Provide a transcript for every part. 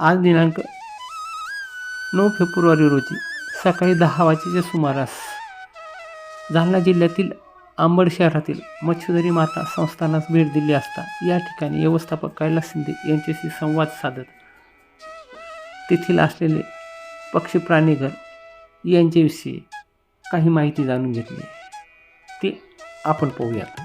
आज दिनांक नऊ फेब्रुवारी रोजी सकाळी दहा वाजेच्या सुमारास जालना जिल्ह्यातील आंबड शहरातील मच्छुदरी माता संस्थानास भेट दिली असता या ठिकाणी व्यवस्थापक कैलास शिंदे यांच्याशी संवाद साधत तेथील असलेले पक्षी प्राणीघर यांच्याविषयी काही माहिती जाणून घेतली. ते आपण पाहूयात.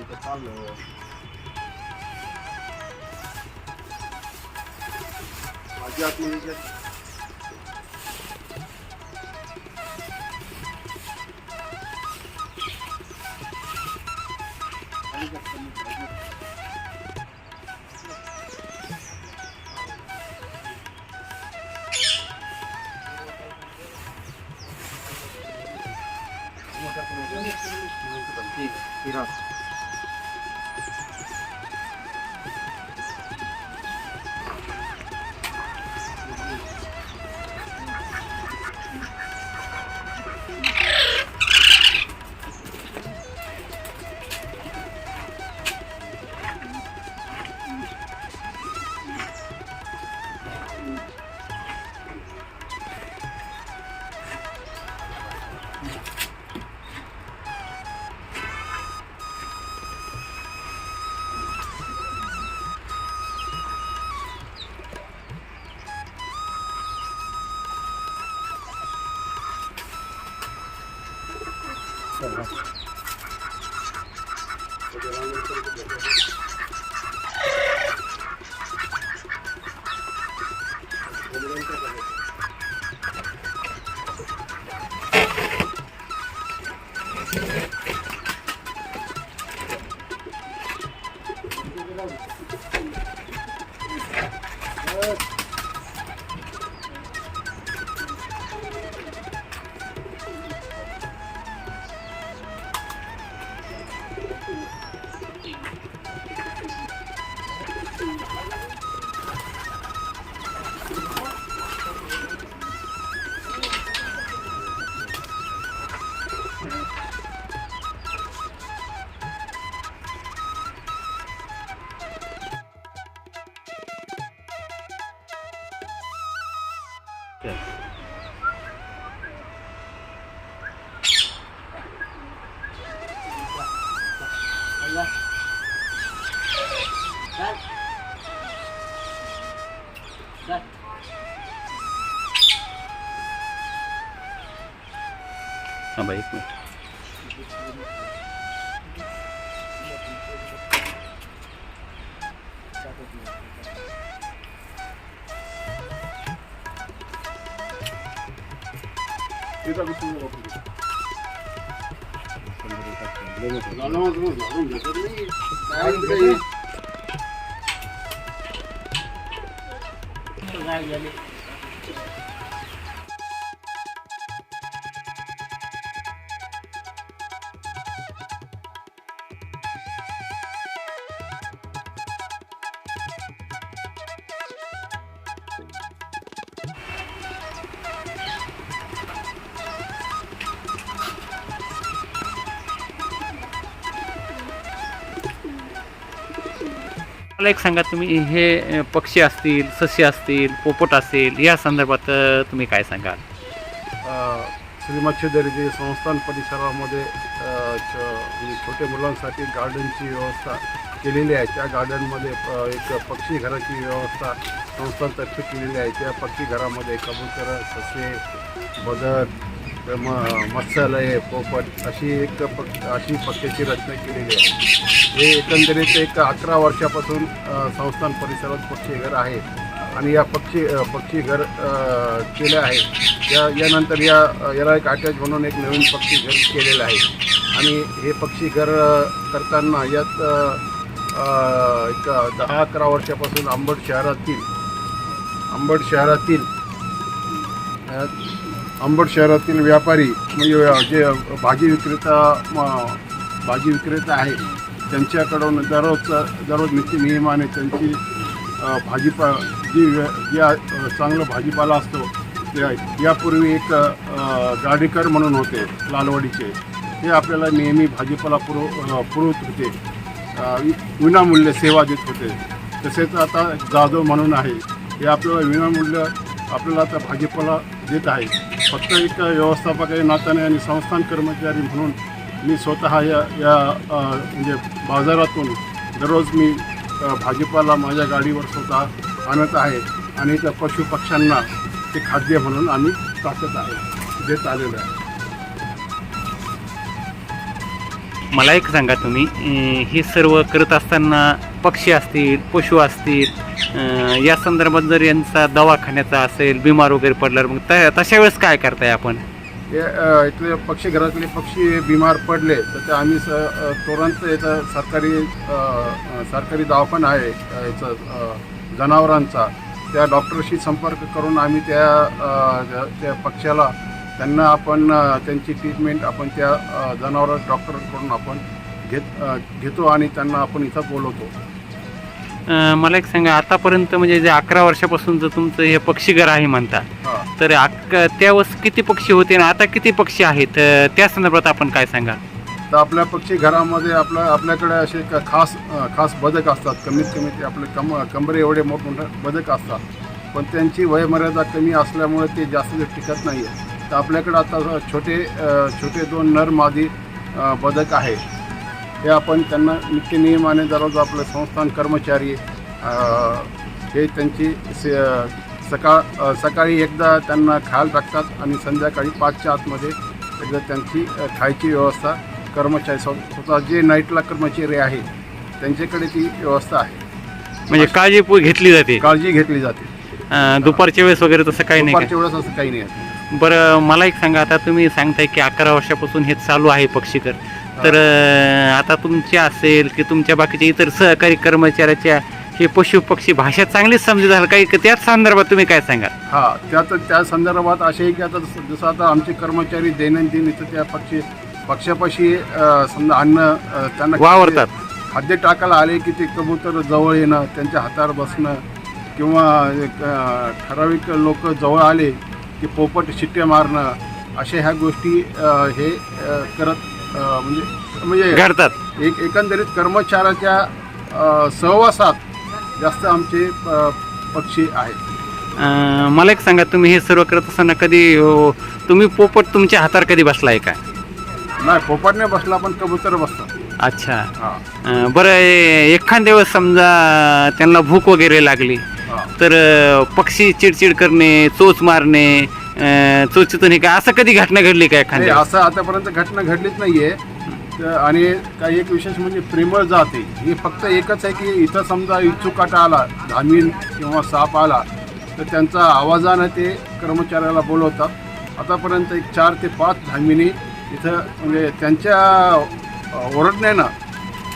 इथं चाललं माझी आतमध्ये हां बाई Thank you. एक मिनिट इथं बसून बघू. मला एक सांगा तुम्ही हे पक्षी असतील सस्य असतील पोपट असेल या संदर्भात तुम्ही काय सांगाल? श्री मच्छीदरी संस्थान परिसरामध्ये म्हणजे छोट्या मुलांसाठी गार्डनची व्यवस्था केलेली आहे. त्या गार्डनमध्ये एक पक्षी घराची व्यवस्था संस्थांतर्फे केलेली आहे. त्या पक्षी घरामध्ये कबूतर ससे बदक म मत्स्यालय पोपट अशी एक पक्ष अशी पक्षाची रचना केलेली आहे. हे एकंदरीत एक अकरा वर्षापासून संस्थान परिसरात पक्षीघर आहे. आणि या पक्षी पक्षीघर केले आहे या यानंतर या याला एक अटॅच म्हणून एक नवीन पक्षीघर केलेलं आहे. आणि हे पक्षीघर करताना यात एक दहा अकरा वर्षापासून आंबड शहरातील आंबड शहरातील अंबड शहरातील व्यापारी म्हणजे जे भाजी विक्रेता भाजी विक्रेता आहे त्यांच्याकडून दररोज दररोज नित्य नियमाने त्यांची भाजीपा जी ज्या चांगला चांगलं भाजीपाला असतो त्या यापूर्वी एक गाडीकर म्हणून होते लालवाडीचे. ते आपल्याला नेहमी भाजीपाला पुरव पुरवत होते. विनामूल्य सेवा देत होते. तसेच आता जाधव म्हणून आहे हे आपल्याला विनामूल्य आपल्याला आता भाजीपाला देत आहे. फक्त एक व्यवस्थापक आहे नात्याने आणि संस्थान कर्मचारी म्हणून मी स्वतः या या म्हणजे बाजारातून दररोज मी भाजीपाला माझ्या गाडीवर स्वतः आणत आहे आणि त्या पशुपक्ष्यांना ते खाद्य म्हणून आम्ही टाकत आहे देत आलेलं आहे. मला एक सांगा तुम्ही हे सर्व करत असताना पक्षी असतील पशु असतील या संदर्भात जर यांचा दवाखान्याचा असेल बिमार वगैरे पडल्यावर मग त- तशा वेळेस काय करताय आपण? ते अ, इथले पक्षी घरातले पक्षी बिमार पडले तर ते आम्ही स अ, तुरंत याचं सरकारी अ, अ, सरकारी दवाखाना आहे अ, याचं अ, जनावरांचा. त्या डॉक्टरशी संपर्क करून आम्ही त्या अ, त्या- त्या पक्ष्याला त्यांना आपण अ, त्यांची ट्रीटमेंट आपण त्या अ, जनावर डॉक्टरकडून आपण घेत अ, घेतो आणि त्यांना आपण इथं बोलवतो. मला एक सांगा आतापर्यंत म्हणजे जे अकरा वर्षापासूनचं तुमचं हे पक्षीघर आहे म्हणता हां. तर त्यावेळेस किती पक्षी होते आणि आता किती पक्षी आहेत? त्या संदर्भात आपण काय सांगा तर आपल्या पक्षी घरामध्ये आपल्या आपल्याकडे असे खास खास बदक असतात. कमीत कमी ते आपले कम कंबरे एवढे मोठमोठे बदक असतात. पण त्यांची वयमर्यादा कमी असल्यामुळे ते जास्त टिकत नाही आहे तर आपल्याकडे आता छोटे छोटे दोन नर मादी बदक आहे. हे आपण त्यांना नित्य नियमाने दररोज आपले संस्थान कर्मचारी हे त्यांची से सकाळ सकाळी एकदा त्यांना खायला टाकतात आणि संध्याकाळी पाचच्या आतमध्ये एकदा त्यांची खायची व्यवस्था कर्मचारी स्व- स्वतः जे नाईटला कर्मचारी आहे त्यांच्याकडे ती व्यवस्था आहे. म्हणजे काळजी घेतली जाते. काळजी घेतली जाते. दुपारच्या वेळेस वगैरे तसं काही नाही? दुपारच्या वेळेस असं काही नाही बरं मला एक सांगा आता तुम्ही सांगताय की अकरा वर्षापासून हे चालू आहे पक्षीकर. तर अं, आता तुमचे असेल की तुमच्या बाकीच्या इतर सहकारी कर्मचाऱ्याच्या हे पशु पक्षी भाषा चांगलीच समजू झालं काही त्याच संदर्भात तुम्ही काय सांगाल हा त्यात त्या संदर्भात असे आहे की आता जसं आता आमचे कर्मचारी दैनंदिन इथं त्या पक्षी पक्षापाशी समजा अन्न त्यांना वावरतात. खाद्य टाकायला आले की ते कबूतर जवळ येणं त्यांच्या हातावर बसणं किंवा ठराविक लोक जवळ आले की पोपट शिट्ट्या मारणं अशा ह्या गोष्टी हे करत म्हणजे म्हणजे घडतात. एक एकंदरीत कर्मचाऱ्याच्या अ, सहवासात जास्त आमचे अ, पक्षी आहेत. अं, मला एक सांगा तुम्ही हे सर्व करत असताना कधी अं, तुम्ही पोपट तुमच्या हातावर कधी बसलाय का? नाही पोपटने बसला पण कबूतर बसतात. अच्छा. हा. अं, बरं ए- एखाद्या वेळेस समजा त्यांना भूक वगैरे लागली हा. तर अं, पक्षी चिडचिड करणे चोच मारणे अं, चोचीतून हे काय असं कधी घटना घडली का नाही एखाद्या? असं आतापर्यंत घटना घडलीच नाहीये. तर आणि काही एक विशेष म्हणजे प्रेमळ जाते. ही फक्त एकच आहे की इथं समजा इच्छुकाटा आला धामीन किंवा साप आला तर त्यांचा आवाजानं ते कर्मचाऱ्याला बोलवतात. आतापर्यंत एक चार ते पाच धामिनी इथं म्हणजे त्यांच्या अ, ओरडण्यानं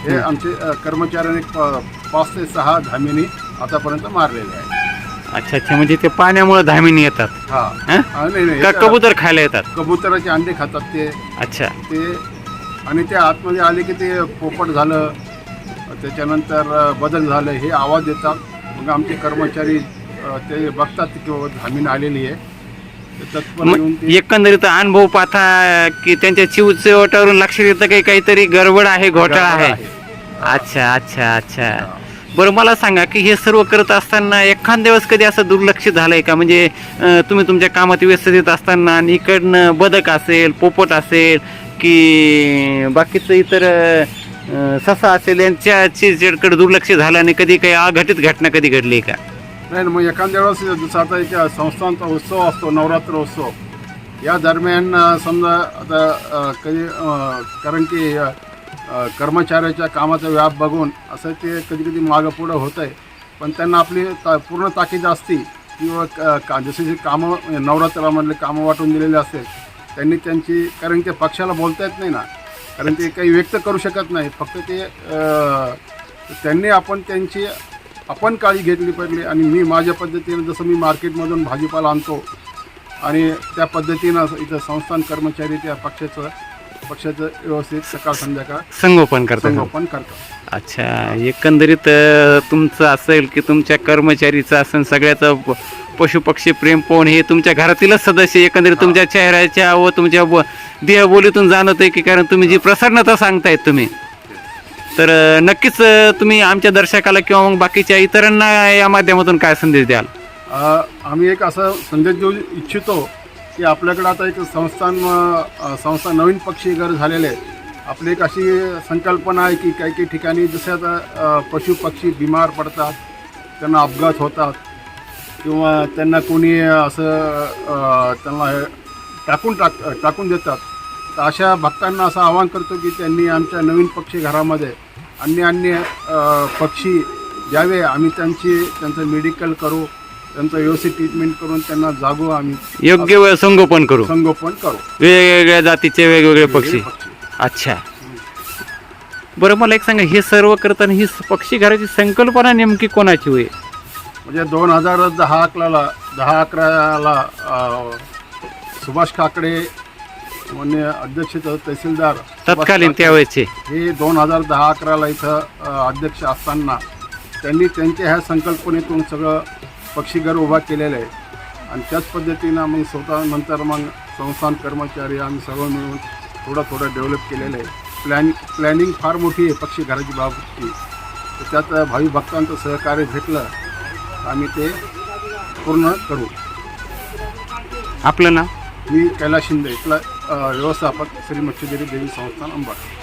हे आमचे अ, कर्मचाऱ्याने प- पाच ते सहा धामिनी आतापर्यंत मारलेले आहे अच्छा अच्छा म्हणजे ते पाण्यामुळे धामीने येतात. हा. हं? हा, नाही नाही का कबूतर खायला येतात? कबुतराचे अंडे खातात ते. अच्छा. ते आणि ते आतमध्ये आले की ते पोपट झालं त्याच्यानंतर अ, बदल झालं हे आवाज देतात. मग आमचे कर्मचारी अ, ते बघतात की बाबा धामीन आलेली आहे. तर तत्पर येऊन मग ते एकंदरीत अनुभव पाहता की त्यांच्या चिवचवटावरून लक्षात येतं की काहीतरी गडबड आहे घोटाळा आहे? अच्छा अच्छा अच्छा. बरं मला सांगा की हे सर्व करत असताना एखाद्या वेळेस कधी असं दुर्लक्ष आहे का? म्हणजे तुम्ही तुमच्या कामात व्यस्त देत असताना आणि इकडनं बदक असेल पोपट असेल की बाकीचं इतर ससा असेल यांच्या चिडचिडकडे दुर्लक्ष झालं आणि कधी काही अघटित घटना कधी घडली का? नाही मग एखाद्या वेळेस जसं आता एक संस्थांचा उत्सव असतो नवरात्र उत्सव. या दरम्यान समजा आता कधी कारण की कर्मचाऱ्याच्या कामाचा व्याप बघून असं ते कधी कधी मागं पुढं होतं आहे पण त्यांना आपली ता पूर्ण ताकीद असती. किंवा क- का जसे जे कामं म्हणजे नवरात्रामधले कामं वाटून दिलेले असतील त्यांनी त्यांची कारण ते पक्षाला बोलता येत नाही ना. कारण ते काही व्यक्त करू शकत नाही. फक्त ते त्यांनी आपण त्यांची आपण काळजी घेतली पाहिजे आणि मी माझ्या पद्धतीनं जसं मी मार्केटमधून भाजीपाला आणतो आणि त्या पद्धतीनं इथं संस्थान कर्मचारी त्या पक्षाचं पक्ष्याचं व्यवस्थित सकाळ संध्याकाळ संगोपन करता संगोपन करतात अच्छा एकंदरीत अ, तुमचं असेल की तुमच्या कर्मचारीचं असेल सगळ्याचं प- पशुपक्षी प्रेम पाहून हे तुमच्या घरातीलच सदस्य एकंदरीत तुमच्या चेहऱ्याच्या व तुमच्या ब- देहबोलीतून जाणवत आहे की कारण तुम्ही जी प्रसन्नता सांगतायत तुम्ही. तर अ, नक्कीच अ, तुम्ही आमच्या दर्शकाला किंवा मग बाकीच्या इतरांना या माध्यमातून काय संदेश द्याल? अ, आम्ही एक असं संदेश देऊ इच्छितो की आपल्याकडं आता एक संस्थान संस्था नवीन पक्षी घर झालेले आहे आपली एक अशी संकल्पना आहे की काही काही ठिकाणी जसे आता पशुपक्षी पशु पक्षी बिमार पडतात त्यांना अपघात होतात किंवा त्यांना कोणी असं त्यांना हे टाकून टाक टाकून देतात. तर अशा भक्तांना असं आवाहन करतो की त्यांनी आमच्या नवीन पक्षी घरामध्ये अन्य अन्य पक्षी द्यावे. आम्ही त्यांची त्यांचं मेडिकल करू. त्यांचं व्यवस्थित ट्रीटमेंट करून त्यांना जागू आम्ही योग्य वेळ संगोपन करू. संगोपन करू. वेगवेगळ्या जातीचे वेगवेगळे पक्षी. अच्छा. बरं मला एक सांगा हे सर्व करताना ही पक्षी घराची संकल्पना नेमकी कोणाची होईल म्हणजे दोन हजार दहा अकराला दहा अकराला सुभाष काकडे म्हणजे अध्यक्ष तहसीलदार तत्कालीन त्यावेळेचे. हे दोन हजार दहा अकराला इथं अध्यक्ष असताना त्यांनी त्यांच्या ह्या संकल्पनेतून सगळं पक्षीघर उभा केलेलं आहे. आणि त्याच पद्धतीनं मग स्वतः नंतर मग संस्थान कर्मचारी आम्ही सर्व मिळून थोडं थोडं डेव्हलप केलेलं आहे. प्लॅन प्लॅनिंग फार मोठी आहे पक्षीघराची बाबतची तर त्यात भावी भक्तांचं सहकार्य भेटलं तर आम्ही ते पूर्ण करू. आपलं नाव? मी कैलास शिंदे इथला व्यवस्थापक श्री मच्छीदेवी देवी संस्थान अंबड.